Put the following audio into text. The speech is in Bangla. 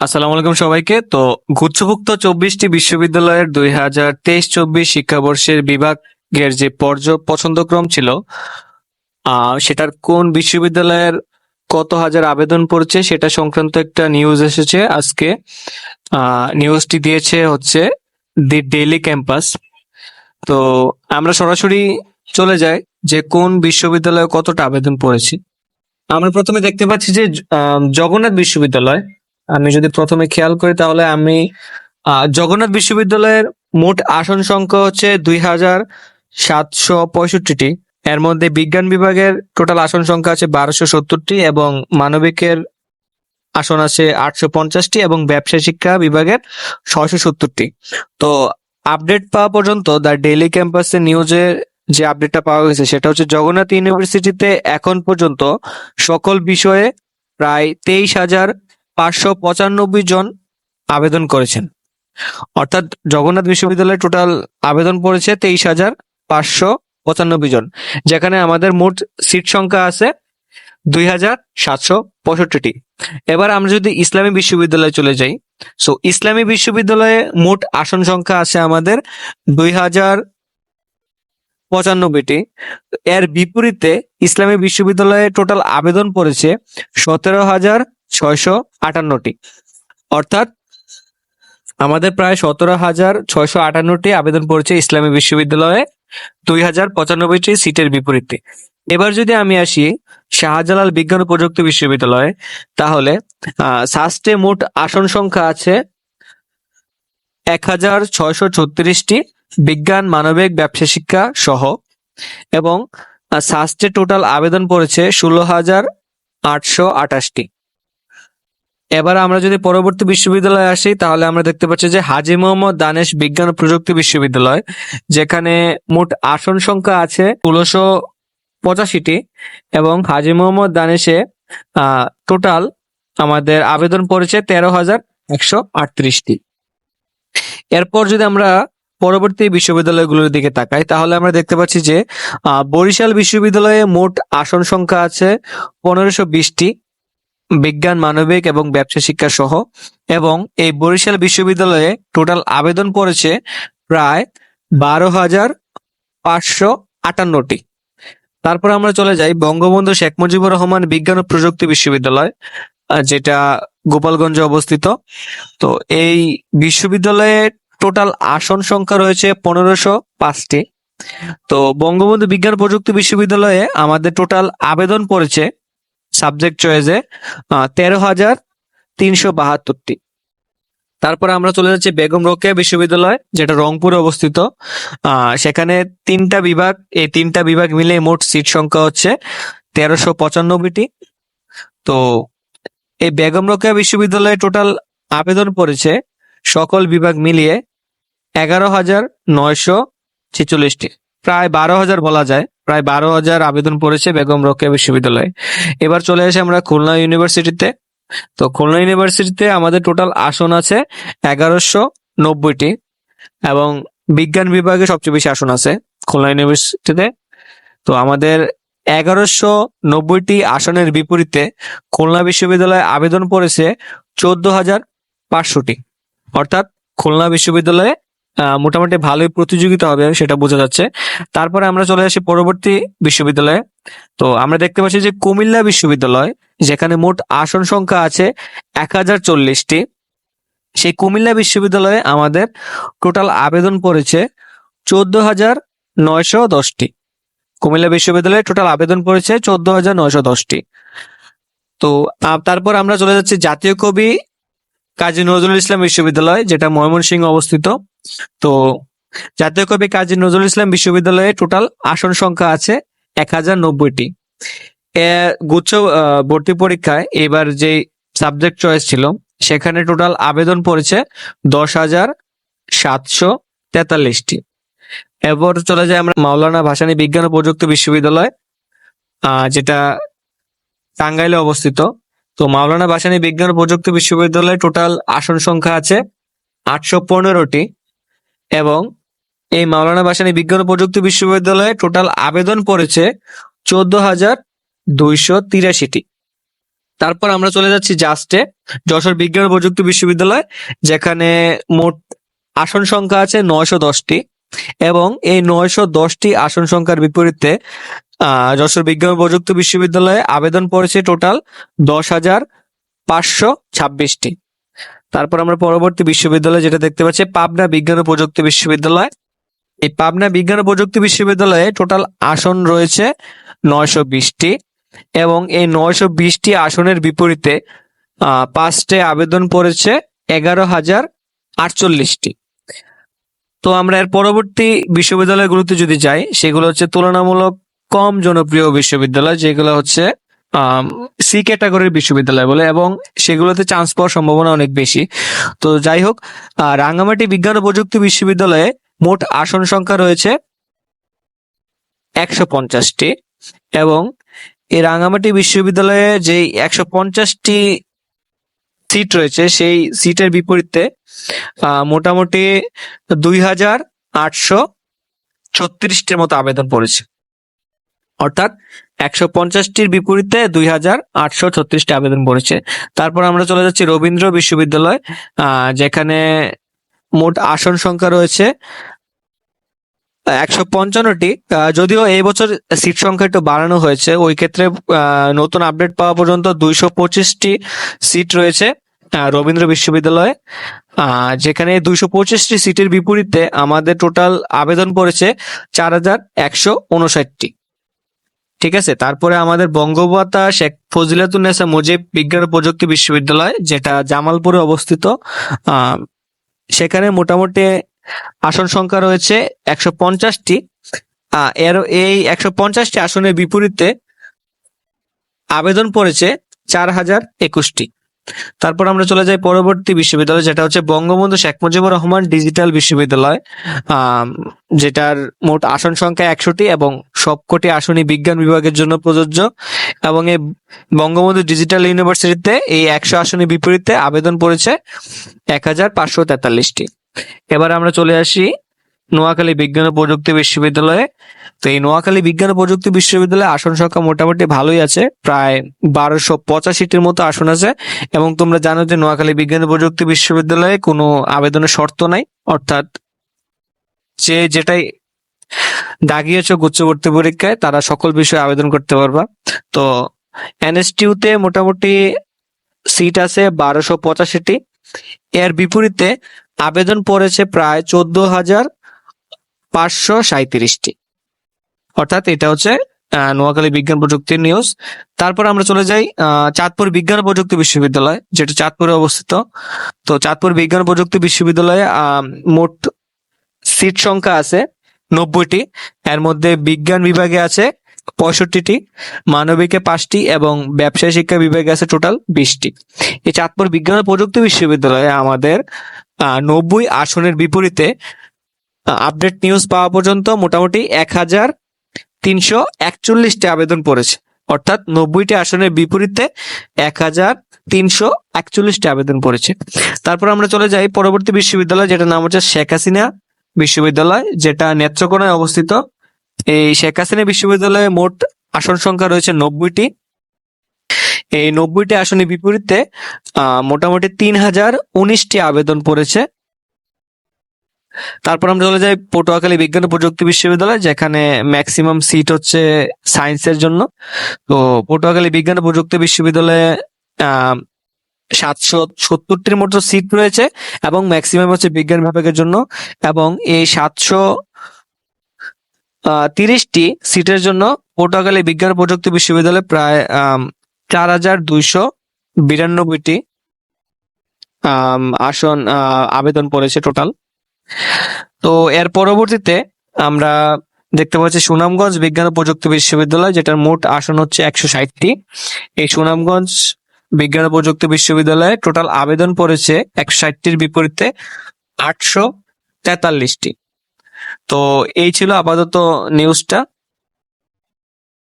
আসসালামু আলাইকুম সবাইকে। তো গুচ্ছভুক্ত চব্বিশটি বিশ্ববিদ্যালয়ের দুই হাজার তেইশ চব্বিশ শিক্ষাবর্ষের বিভাগের যে পর্য, পছন্দক্রম ছিল সেটার কোন বিশ্ববিদ্যালয়ের কত হাজার আবেদন পড়ছে সেটা সংক্রান্ত একটা নিউজ এসেছে আজকে। নিউজটি দিয়েছে হচ্ছে দি ডেইলি ক্যাম্পাস তো আমরা সরাসরি চলে যাই যে কোন বিশ্ববিদ্যালয়ে কতটা আবেদন পড়েছি। আমরা প্রথমে দেখতে পাচ্ছি যে জগন্নাথ বিশ্ববিদ্যালয় আমি যদি প্রথমে খেয়াল করি তাহলে আমি জগন্নাথ বিশ্ববিদ্যালয়ের মোট আসন সংখ্যা হচ্ছে দুই হাজার সাতশো পঁয়ষট্টিটি। এর মধ্যে বিজ্ঞান বিভাগের টোটাল আসন সংখ্যা আছে বারোশো সত্তরটি এবং মানবিকের আসন আছে আটশো পঞ্চাশটি এবং ব্যবসা শিক্ষা বিভাগের ছয়শো সত্তরটি। তো আপডেট পাওয়া পর্যন্ত দ্য ডেইলি ক্যাম্পাসের নিউজে যে আপডেটটা পাওয়া গেছে সেটা হচ্ছে জগন্নাথ ইউনিভার্সিটিতে এখন পর্যন্ত সকল বিষয়ে প্রায় তেইশ হাজার পাঁচশো পঁচানব্বই জন আবেদন করেছেন। অর্থাৎ জগন্নাথ বিশ্ববিদ্যালয়ে টোটাল আবেদন পড়েছে তেইশ হাজার পাঁচশো পঁচানব্বই জন, যেখানে আমাদের মোট সিট সংখ্যা আছে দুই হাজার সাতশো পঁয়ষট্টিটি। এবার আমরা যদি ইসলামী বিশ্ববিদ্যালয়ে চলে যাই সো ইসলামী বিশ্ববিদ্যালয়ে মোট আসন সংখ্যা আছে আমাদের দুই হাজার পঁচানব্বইটি। এর বিপরীতে ইসলামী বিশ্ববিদ্যালয়ে টোটাল আবেদন পড়েছে সতেরো হাজার ছয়শো আটান্নটি। অর্থাৎ আমাদের প্রায় সতেরো হাজার ছয়শো আটান্নটি আবেদন পড়েছে ইসলামী বিশ্ববিদ্যালয়ে, দুই হাজার পঁচানব্বইটি সিটের বিপরীতে। এবার যদি আমি আসি শাহজালাল বিজ্ঞান ও প্রযুক্তি বিশ্ববিদ্যালয়ে, তাহলে সাস্টে মোট আসন সংখ্যা আছে এক হাজার ছয়শো ছত্রিশটি বিজ্ঞান, মানবিক, ব্যবসা, শিক্ষা সহ। এবং সাস্টে টোটাল আবেদন পড়েছে ষোলো হাজার আটশো আটাশটি। এবার আমরা যদি পরবর্তী বিশ্ববিদ্যালয়ে আসি, তাহলে আমরা দেখতে পাচ্ছি যে হাজি মোহাম্মদ দানেশ বিজ্ঞান ও প্রযুক্তি বিশ্ববিদ্যালয়, যেখানে মোট আসন সংখ্যা আছে ষোলোশো পঁচাশিটি এবং হাজি মোহাম্মদ দানেশে টোটাল আমাদের আবেদন পড়েছে তেরো হাজার একশো আটত্রিশটি। এরপর যদি আমরা পরবর্তী বিশ্ববিদ্যালয়গুলোর দিকে তাকাই, তাহলে আমরা দেখতে পাচ্ছি যে বরিশাল বিশ্ববিদ্যালয়ে মোট আসন সংখ্যা আছে পনেরোশো বিশটি। বিজ্ঞান, মানবিক এবং ব্যবসা শিক্ষা সহ এবং এই বরিশাল বিশ্ববিদ্যালয়ে টোটাল আবেদন পড়েছে প্রায় বারো হাজার পাঁচশো আটান্নটি। তারপর আমরা চলে যাই বঙ্গবন্ধু শেখ মুজিবুর রহমান বিজ্ঞান ও প্রযুক্তি বিশ্ববিদ্যালয় যেটা গোপালগঞ্জে অবস্থিত। তো এই বিশ্ববিদ্যালয়ে টোটাল আসন সংখ্যা রয়েছে পনেরোশো পাঁচটি। তো বঙ্গবন্ধু বিজ্ঞান প্রযুক্তি বিশ্ববিদ্যালয়ে আমাদের টোটাল আবেদন পড়েছে সাবজেক্ট চয়েসে তেরো হাজার তিনশো বাহাত্তরটি। তারপরে আমরা চলে যাচ্ছি বেগম রোকেয়া বিশ্ববিদ্যালয়, যেটা রংপুরে অবস্থিত। সেখানে তিনটা বিভাগ, এই তিনটা বিভাগ মিলে মোট সিট সংখ্যা হচ্ছে তেরোশো পঁচানব্বইটি। তো এই বেগম রোকেয়া বিশ্ববিদ্যালয়ে টোটাল আবেদন পড়েছে সকল বিভাগ মিলিয়ে এগারো হাজার নয়শো ছেচল্লিশটি। প্রায় বারো হাজার বলা যায়। প্রায় বারো হাজার আবেদন পড়েছে বেগম রোকেয়া বিশ্ববিদ্যালয়ে। এবার চলে আসি আমরা খুলনা ইউনিভার্সিটিতে। তো খুলনা ইউনিভার্সিটিতে আমাদের টোটাল আসন আছে এগারোশো নব্বইটি এবং বিজ্ঞান বিভাগে সবচেয়ে বেশি আসন আছে খুলনা ইউনিভার্সিটিতে। তো আমাদের এগারোশো নব্বইটি আসনের বিপরীতে খুলনা বিশ্ববিদ্যালয়ে আবেদন পড়েছে চোদ্দ হাজার পাঁচশোটি। অর্থাৎ খুলনা বিশ্ববিদ্যালয়ে মোটামুটি ভালোই প্রতিযোগিতা হবে সেটা বোঝা যাচ্ছে। তারপরে আমরা চলে আসি পরবর্তী বিশ্ববিদ্যালয়ে। তো আমরা দেখতে পাচ্ছি যে কুমিল্লা বিশ্ববিদ্যালয়, যেখানে মোট আসন সংখ্যা আছে এক হাজার চল্লিশটি। সেই কুমিল্লা বিশ্ববিদ্যালয়ে আমাদের টোটাল আবেদন পড়েছে চোদ্দ হাজার নয়শো দশটি। কুমিল্লা বিশ্ববিদ্যালয়ে টোটাল আবেদন পড়েছে চোদ্দ হাজার নয়শো দশটি। তো তারপর আমরা চলে যাচ্ছি জাতীয় কবি কাজী নজরুল ইসলাম বিশ্ববিদ্যালয়, যেটা ময়মনসিংহ অবস্থিত। তো জাতীয় কবি কাজী নজরুল ইসলাম বিশ্ববিদ্যালয়ে টোটাল আসন সংখ্যা আছে এক হাজার নব্বইটি। গুচ্ছ ভর্তি পরীক্ষায় এবার যে সাবজেক্ট চয়েস ছিল, সেখানে টোটাল আবেদন পড়েছে দশ হাজার সাতশো তেতাল্লিশটি। এরপর চলে যায় আমরা মাওলানা ভাসানী বিজ্ঞান ও প্রযুক্তি বিশ্ববিদ্যালয় যেটা টাঙ্গাইলে অবস্থিত। তো মাওলানা ভাসানী বিজ্ঞান প্রযুক্তি বিশ্ববিদ্যালয়ে টোটাল আসন সংখ্যা আছে আটশো পনেরোটি। এবং এই মাওলানা ভাসানী বিজ্ঞান প্রযুক্তি বিশ্ববিদ্যালয়ে টোটাল আবেদন পড়েছে চোদ্দ হাজার দুইশো তিরাশিটি। তারপর আমরা চলে যাচ্ছি জাস্টে যশোর বিজ্ঞান প্রযুক্তি বিশ্ববিদ্যালয়, যেখানে মোট আসন সংখ্যা আছে নয়শো দশটি। এবং এই নয়শো দশটি আসন সংখ্যার বিপরীতে যশোর বিজ্ঞান প্রযুক্তি বিশ্ববিদ্যালয়ে আবেদন পড়েছে টোটাল দশ হাজার পাঁচশো ছাব্বিশটি। তারপর আমরা পরবর্তী বিশ্ববিদ্যালয় যেটা দেখতে পাচ্ছি, পাবনা বিজ্ঞান ও প্রযুক্তি বিশ্ববিদ্যালয়। এই পাবনা বিজ্ঞান ও প্রযুক্তি বিশ্ববিদ্যালয়ে টোটাল আসন রয়েছে নয়শো বিশটি এবং এই নয়শো বিশটি আসনের বিপরীতে পাঁচটে আবেদন পড়েছে এগারো হাজার আটচল্লিশটি। তো আমরা এর পরবর্তী বিশ্ববিদ্যালয়গুলোতে যদি যাই, সেগুলো হচ্ছে তুলনামূলক কম জনপ্রিয় বিশ্ববিদ্যালয়, যেগুলো হচ্ছে সি ক্যাটাগরির বিশ্ববিদ্যালয় বলে, এবং সেগুলোতে চান্স পাওয়ার সম্ভাবনা অনেক বেশি। তো যাই হোক রাঙ্গামাটি বিজ্ঞান ও প্রযুক্তি বিশ্ববিদ্যালয়ে মোট আসন সংখ্যা রয়েছে একশো পঞ্চাশটি, এবং এই রাঙ্গামাটি বিশ্ববিদ্যালয়ে যে একশো পঞ্চাশটি সিট রয়েছে, সেই সিটের বিপরীতে মোটামুটি দুই হাজার আটশো ছত্রিশটির মতো আবেদন পড়েছে। অর্থাৎ একশো পঞ্চাশটির বিপরীতে দুই হাজার আটশো ছত্রিশটি আবেদন পড়েছে। তারপর আমরা চলে যাচ্ছি রবীন্দ্র বিশ্ববিদ্যালয় যেখানে মোট আসন সংখ্যা রয়েছে একশো পঞ্চান্নটি যদিও এই বছর সিট সংখ্যা একটু বাড়ানো হয়েছে, ওই ক্ষেত্রে নতুন আপডেট পাওয়া পর্যন্ত দুইশো পঁচিশটি সিট রয়েছে রবীন্দ্র বিশ্ববিদ্যালয়ে। যেখানে দুইশো পঁচিশটি সিটের বিপরীতে আমাদের টোটাল আবেদন পড়েছে চার হাজার একশো উনষাটটি। ঠিক আছে? তারপরে আমাদের বঙ্গবতা শেখ ফজিলাতুন্নেসা মুজিব বিজ্ঞান ও প্রযুক্তি বিশ্ববিদ্যালয়, যেটা জামালপুরে অবস্থিত সেখানে মোটামুটি আসন সংখ্যা রয়েছে একশো পঞ্চাশটি। এর এই একশো পঞ্চাশটি আসনের বিপরীতে আবেদন পড়েছে চার হাজার একুশটি। তারপর আমরা চলে যাই পরবর্তী বিশ্ববিদ্যালয়, যেটা হচ্ছে বঙ্গবন্ধু শেখ মুজিবুর রহমান ডিজিটাল বিশ্ববিদ্যালয়। যেটার মোট আসন সংখ্যা একশোটি এবং সবকটি আসনই বিজ্ঞান বিভাগের জন্য প্রযোজ্য। এবং এই বঙ্গবন্ধু ডিজিটাল ইউনিভার্সিটিতে এই একশো আসনের বিপরীতে আবেদন পড়েছে এক হাজার পাঁচশো তেতাল্লিশটি। এবার আমরা চলে আসি নোয়াখালী বিজ্ঞান ও প্রযুক্তি বিশ্ববিদ্যালয়ে। তো এই নোয়াখালী বিজ্ঞান ও প্রযুক্তি বিশ্ববিদ্যালয়ে আসন সংখ্যা মোটামুটি ভালোই আছে, প্রায় বারোশো পঁচাশিটির মতো আসন আছে। এবং তোমরা জানো যে নোয়াখালী বিজ্ঞান ও প্রযুক্তি বিশ্ববিদ্যালয়ে কোনো আবেদনের শর্ত নাই, অর্থাৎ যে যেটাই দাগিয়েছ উচ্চ ভর্তি পরীক্ষায়, তারা সকল বিষয়ে আবেদন করতে পারবা। তো এনএসটিউতে মোটামুটি সিট আছে বারোশো পঁচাশিটি। এর বিপরীতে আবেদন পড়েছে প্রায় চোদ্দ হাজার পাঁচশো সাঁত্রিশটি অর্থাৎ এটা হচ্ছে নোয়াখালী বিজ্ঞান প্রযুক্তির নিউজ তারপর আমরা চলে যাই চাঁদপুর বিজ্ঞান প্রযুক্তি বিশ্ববিদ্যালয়, যেটা চাঁদপুরে অবস্থিত। তো চাঁদপুর বিজ্ঞান প্রযুক্তি বিশ্ববিদ্যালয়ে মোট সিট সংখ্যা আছে নব্বইটি। এর মধ্যে বিজ্ঞান বিভাগে আছে পঁয়ষট্টিটি, মানবিকে পাঁচটি এবং ব্যবসায় শিক্ষা বিভাগে আছে টোটাল বিশটি। এই চাঁদপুর বিজ্ঞান ও প্রযুক্তি বিশ্ববিদ্যালয়ে আমাদের নব্বই আসনের বিপরীতে আপডেট নিউজ পাওয়া পর্যন্ত মোটামুটি এক হাজার তিনশো একচল্লিশটি আবেদন পড়েছে। অর্থাৎ নব্বইটি আসনের বিপরীতে এক হাজার তিনশো একচল্লিশটি আবেদন পড়েছে। তারপর আমরা চলে যাই পরবর্তী বিশ্ববিদ্যালয় যেটা নাম হচ্ছে শেখ হাসিনা বিশ্ববিদ্যালয়, যেটা নেত্রকোনায় অবস্থিত। এই শেখ হাসিনা বিশ্ববিদ্যালয়ে মোট আসন সংখ্যা রয়েছে নব্বইটি। এই নব্বইটি আসনের বিপরীতে মোটামুটি তিন হাজার উনিশটি আবেদন পড়েছে। তারপর আমরা চলে যাই পটুয়াখালী বিজ্ঞান ও প্রযুক্তি বিশ্ববিদ্যালয়, যেখানে ম্যাক্সিমাম সিট হচ্ছে সায়েন্সের জন্য। তো পটুয়াখালী বিজ্ঞান ও প্রযুক্তি বিশ্ববিদ্যালয়ে সাতশো সত্তরটির মতো সিট রয়েছে এবং ম্যাক্সিমাম হচ্ছে বিজ্ঞান বিভাগের জন্য এবং এই সাতশো তিরিশটি সিটের জন্য পটুয়াখালী বিজ্ঞান প্রযুক্তি বিশ্ববিদ্যালয়ে প্রায় চার হাজার দুইশো বিরানব্বইটি আসন আবেদন পড়েছে টোটাল। তো এর পরবর্তীতে আমরা দেখতে পাচ্ছি সুনামগঞ্জ বিজ্ঞান ও প্রযুক্তি বিশ্ববিদ্যালয়, যেটার মোট আসন হচ্ছে একশো ষাটটি। এই সুনামগঞ্জ বিজ্ঞান ও প্রযুক্তি বিশ্ববিদ্যালয়ে টোটাল আবেদন পড়েছে একশো ষাটটির বিপরীতে আটশো তেতাল্লিশটি। তো এই ছিল আপাতত নিউজটা